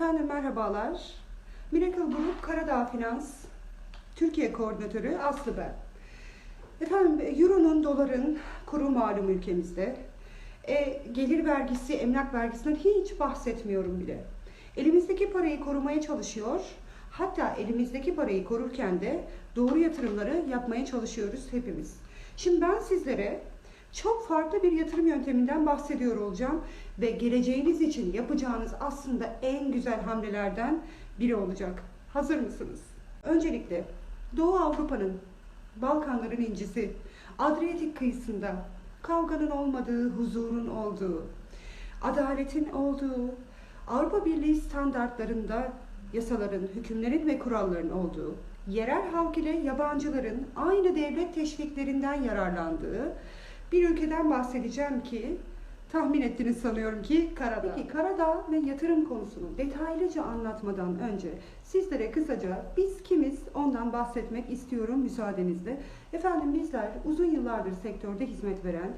Efendim merhabalar. Miracle Group Karadağ Finans Türkiye Koordinatörü Aslı ben. Efendim Euro'nun, doların kuru malum ülkemizde. E, gelir vergisi, emlak vergisinden hiç bahsetmiyorum bile. Elimizdeki parayı korumaya çalışıyor. Hatta elimizdeki parayı korurken de doğru yatırımları yapmaya çalışıyoruz hepimiz. Şimdi ben sizlere çok farklı bir yatırım yönteminden bahsediyor olacağım ve geleceğiniz için yapacağınız aslında en güzel hamlelerden biri olacak. Hazır mısınız? Öncelikle Doğu Avrupa'nın, Balkanların incisi, Adriyatik kıyısında kavganın olmadığı, huzurun olduğu, adaletin olduğu, Avrupa Birliği standartlarında yasaların, hükümlerin ve kuralların olduğu, yerel halk ile yabancıların aynı devlet teşviklerinden yararlandığı bir ülkeden bahsedeceğim ki tahmin ettiniz sanıyorum ki Karadağ. Peki Karadağ ve yatırım konusunu detaylıca anlatmadan önce sizlere kısaca biz kimiz ondan bahsetmek istiyorum müsaadenizle. Efendim bizler uzun yıllardır sektörde hizmet veren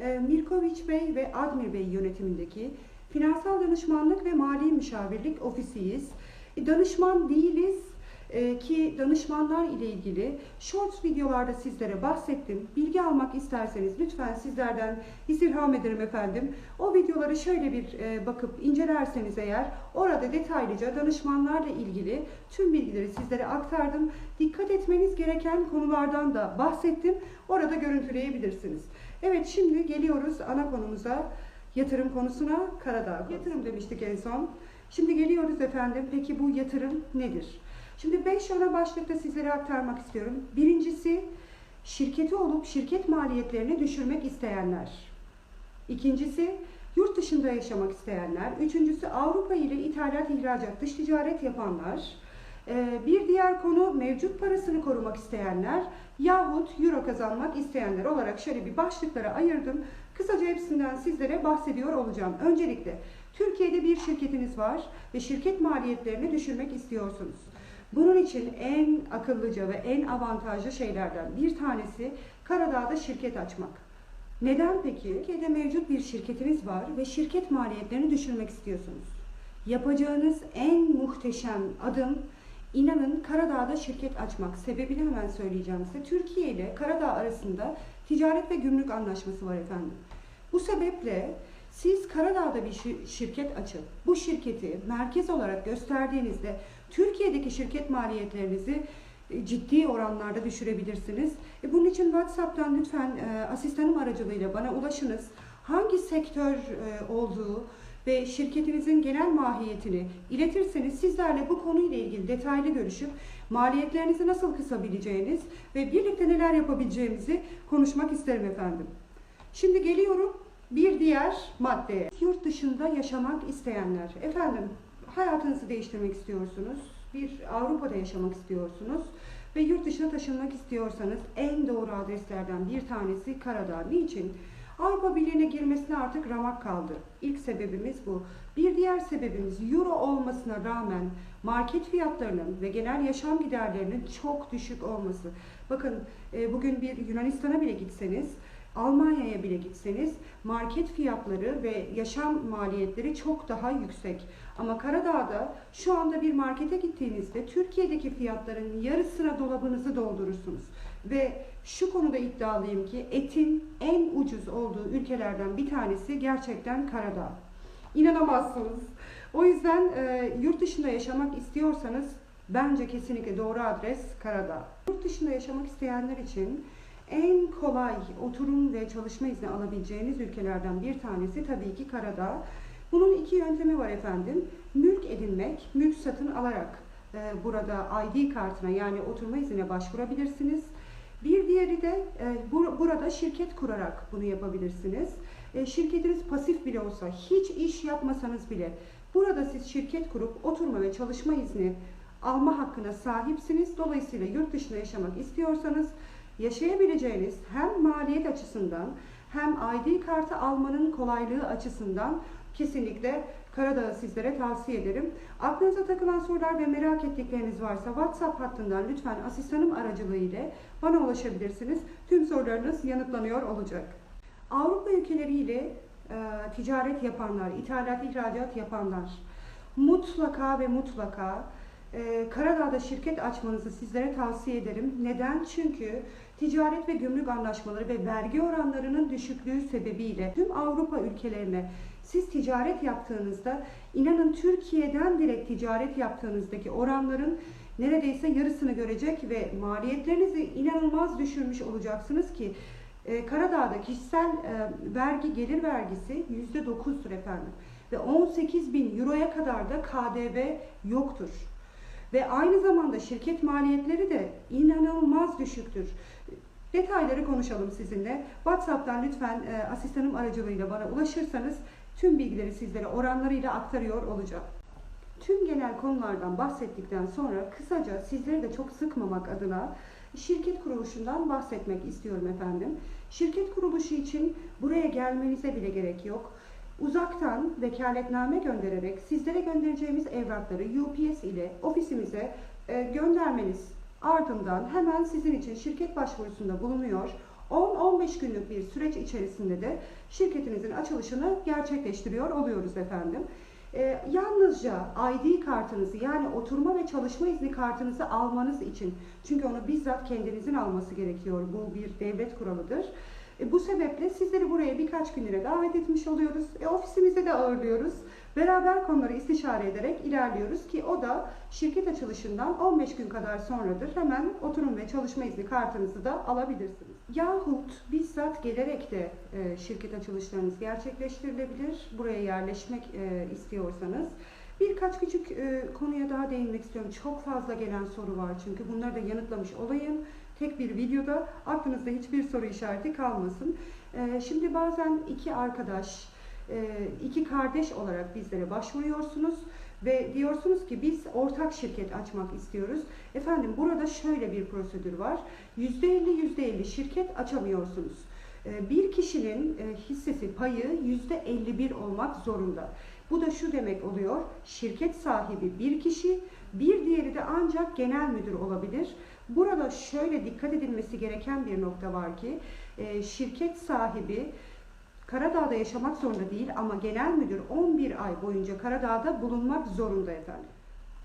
e, Mirkoviç Bey ve Admir Bey yönetimindeki finansal danışmanlık ve mali müşavirlik ofisiyiz. E, danışman değiliz ki danışmanlar ile ilgili shorts videolarda sizlere bahsettim. Bilgi almak isterseniz lütfen sizlerden istirham ederim efendim. O videoları şöyle bir e, bakıp incelerseniz eğer orada detaylıca danışmanlarla ilgili tüm bilgileri sizlere aktardım. Dikkat etmeniz gereken konulardan da bahsettim. Orada görüntüleyebilirsiniz. Evet şimdi geliyoruz ana konumuza. Yatırım konusuna Karadağ. Yatırım demiştik en son. Şimdi geliyoruz efendim. Peki bu yatırım nedir? Şimdi 5 ana başlıkta sizlere aktarmak istiyorum. Birincisi şirketi olup şirket maliyetlerini düşürmek isteyenler. İkincisi yurt dışında yaşamak isteyenler. Üçüncüsü Avrupa ile ithalat, ihracat, dış ticaret yapanlar. Ee, bir diğer konu mevcut parasını korumak isteyenler yahut euro kazanmak isteyenler olarak şöyle bir başlıklara ayırdım. Kısaca hepsinden sizlere bahsediyor olacağım. Öncelikle Türkiye'de bir şirketiniz var ve şirket maliyetlerini düşürmek istiyorsunuz. Bunun için en akıllıca ve en avantajlı şeylerden bir tanesi Karadağ'da şirket açmak. Neden peki? Türkiye'de mevcut bir şirketiniz var ve şirket maliyetlerini düşürmek istiyorsunuz. Yapacağınız en muhteşem adım inanın Karadağ'da şirket açmak. Sebebini hemen söyleyeceğim size. Türkiye ile Karadağ arasında ticaret ve gümrük anlaşması var efendim. Bu sebeple siz Karadağ'da bir şirket açıp bu şirketi merkez olarak gösterdiğinizde Türkiye'deki şirket maliyetlerinizi e, ciddi oranlarda düşürebilirsiniz. E bunun için WhatsApp'tan lütfen e, asistanım aracılığıyla bana ulaşınız. Hangi sektör e, olduğu ve şirketinizin genel mahiyetini iletirseniz sizlerle bu konuyla ilgili detaylı görüşüp maliyetlerinizi nasıl kısabileceğiniz ve birlikte neler yapabileceğimizi konuşmak isterim efendim. Şimdi geliyorum bir diğer maddeye. Yurt dışında yaşamak isteyenler. Efendim hayatınızı değiştirmek istiyorsunuz. Bir Avrupa'da yaşamak istiyorsunuz ve yurt dışına taşınmak istiyorsanız en doğru adreslerden bir tanesi Karadağ. Niçin? Avrupa Birliği'ne girmesine artık ramak kaldı. İlk sebebimiz bu. Bir diğer sebebimiz euro olmasına rağmen market fiyatlarının ve genel yaşam giderlerinin çok düşük olması. Bakın e, bugün bir Yunanistan'a bile gitseniz Almanya'ya bile gitseniz market fiyatları ve yaşam maliyetleri çok daha yüksek. Ama Karadağ'da şu anda bir markete gittiğinizde Türkiye'deki fiyatların yarısına dolabınızı doldurursunuz. Ve şu konuda iddialıyım ki etin en ucuz olduğu ülkelerden bir tanesi gerçekten Karadağ. İnanamazsınız. O yüzden e, yurt dışında yaşamak istiyorsanız bence kesinlikle doğru adres Karadağ. Yurt dışında yaşamak isteyenler için en kolay oturum ve çalışma izni alabileceğiniz ülkelerden bir tanesi tabii ki Karadağ. Bunun iki yöntemi var efendim. Mülk edinmek, mülk satın alarak e, burada ID kartına yani oturma iznine başvurabilirsiniz. Bir diğeri de e, bur burada şirket kurarak bunu yapabilirsiniz. E, şirketiniz pasif bile olsa, hiç iş yapmasanız bile burada siz şirket kurup oturma ve çalışma izni alma hakkına sahipsiniz. Dolayısıyla yurt dışında yaşamak istiyorsanız yaşayabileceğiniz hem maliyet açısından hem ID kartı almanın kolaylığı açısından kesinlikle Karadağ'ı sizlere tavsiye ederim. Aklınıza takılan sorular ve merak ettikleriniz varsa WhatsApp hattından lütfen asistanım aracılığı ile bana ulaşabilirsiniz. Tüm sorularınız yanıtlanıyor olacak. Avrupa ülkeleriyle e, ticaret yapanlar, ithalat, ihracat yapanlar, mutlaka ve mutlaka e, Karadağ'da şirket açmanızı sizlere tavsiye ederim. Neden? Çünkü ticaret ve gümrük anlaşmaları ve vergi oranlarının düşüklüğü sebebiyle tüm Avrupa ülkelerine siz ticaret yaptığınızda inanın Türkiye'den direkt ticaret yaptığınızdaki oranların neredeyse yarısını görecek ve maliyetlerinizi inanılmaz düşürmüş olacaksınız ki e, Karadağ'da kişisel e, vergi gelir vergisi %9'dur efendim ve 18 bin euroya kadar da KDV yoktur. Ve aynı zamanda şirket maliyetleri de inanılmaz düşüktür. Detayları konuşalım sizinle. WhatsApp'tan lütfen e, asistanım aracılığıyla bana ulaşırsanız tüm bilgileri sizlere oranlarıyla aktarıyor olacağım. Tüm genel konulardan bahsettikten sonra kısaca sizleri de çok sıkmamak adına şirket kuruluşundan bahsetmek istiyorum efendim. Şirket kuruluşu için buraya gelmenize bile gerek yok. Uzaktan vekaletname göndererek sizlere göndereceğimiz evrakları UPS ile ofisimize e, göndermeniz ardından hemen sizin için şirket başvurusunda bulunuyor. 10-15 günlük bir süreç içerisinde de şirketinizin açılışını gerçekleştiriyor oluyoruz efendim. Ee, yalnızca ID kartınızı yani oturma ve çalışma izni kartınızı almanız için çünkü onu bizzat kendinizin alması gerekiyor. Bu bir devlet kuralıdır. E, bu sebeple sizleri buraya birkaç günlere davet etmiş oluyoruz. E, ofisimize de ağırlıyoruz. Beraber konuları istişare ederek ilerliyoruz ki o da şirket açılışından 15 gün kadar sonradır. Hemen oturum ve çalışma izni kartınızı da alabilirsiniz. Yahut bizzat gelerek de e, şirket açılışlarınız gerçekleştirilebilir. Buraya yerleşmek e, istiyorsanız. Birkaç küçük e, konuya daha değinmek istiyorum. Çok fazla gelen soru var çünkü bunları da yanıtlamış olayım. Tek bir videoda aklınızda hiçbir soru işareti kalmasın. E, şimdi bazen iki arkadaş, e, iki kardeş olarak bizlere başvuruyorsunuz ve diyorsunuz ki biz ortak şirket açmak istiyoruz. Efendim burada şöyle bir prosedür var. %50 %50 şirket açamıyorsunuz. E, bir kişinin e, hissesi payı %51 olmak zorunda. Bu da şu demek oluyor. Şirket sahibi bir kişi, bir diğeri de ancak genel müdür olabilir. Burada şöyle dikkat edilmesi gereken bir nokta var ki e, şirket sahibi Karadağ'da yaşamak zorunda değil ama genel müdür 11 ay boyunca Karadağ'da bulunmak zorunda efendim.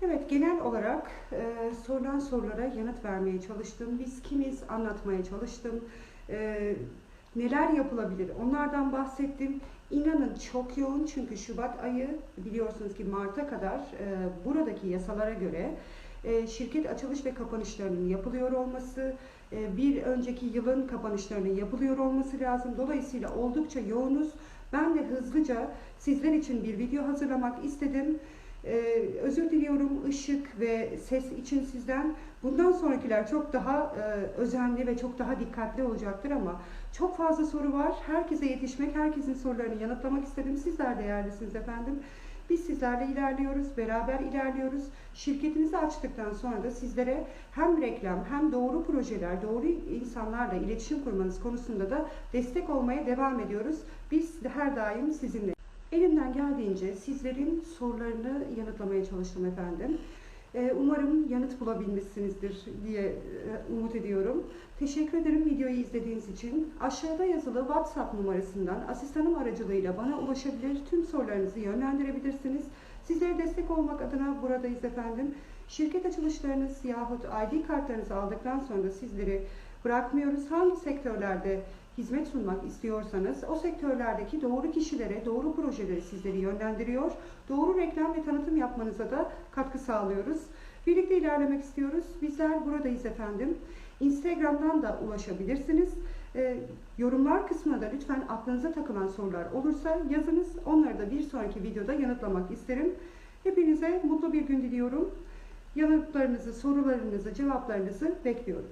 Evet genel olarak e, sorulan sorulara yanıt vermeye çalıştım. Biz kimiz anlatmaya çalıştım. E, neler yapılabilir onlardan bahsettim. İnanın çok yoğun çünkü Şubat ayı biliyorsunuz ki Mart'a kadar e, buradaki yasalara göre e, şirket açılış ve kapanışlarının yapılıyor olması, e, bir önceki yılın kapanışlarının yapılıyor olması lazım. Dolayısıyla oldukça yoğunuz. Ben de hızlıca sizler için bir video hazırlamak istedim. Ee, özür diliyorum ışık ve ses için sizden. Bundan sonrakiler çok daha e, özenli ve çok daha dikkatli olacaktır ama çok fazla soru var. Herkese yetişmek, herkesin sorularını yanıtlamak istedim. Sizler değerlisiniz efendim. Biz sizlerle ilerliyoruz, beraber ilerliyoruz. Şirketinizi açtıktan sonra da sizlere hem reklam hem doğru projeler, doğru insanlarla iletişim kurmanız konusunda da destek olmaya devam ediyoruz. Biz her daim sizinle. Elimden geldiğince sizlerin sorularını yanıtlamaya çalıştım efendim. Ee, umarım yanıt bulabilmişsinizdir diye e, umut ediyorum. Teşekkür ederim videoyu izlediğiniz için. Aşağıda yazılı WhatsApp numarasından asistanım aracılığıyla bana ulaşabilir, tüm sorularınızı yönlendirebilirsiniz. Sizlere destek olmak adına buradayız efendim. Şirket açılışlarınız yahut ID kartlarınızı aldıktan sonra sizleri bırakmıyoruz. Hangi sektörlerde hizmet sunmak istiyorsanız o sektörlerdeki doğru kişilere, doğru projeleri sizleri yönlendiriyor. Doğru reklam ve tanıtım yapmanıza da katkı sağlıyoruz. Birlikte ilerlemek istiyoruz. Bizler buradayız efendim. Instagram'dan da ulaşabilirsiniz. E, yorumlar kısmına da lütfen aklınıza takılan sorular olursa yazınız. Onları da bir sonraki videoda yanıtlamak isterim. Hepinize mutlu bir gün diliyorum. Yanıtlarınızı, sorularınızı, cevaplarınızı bekliyorum.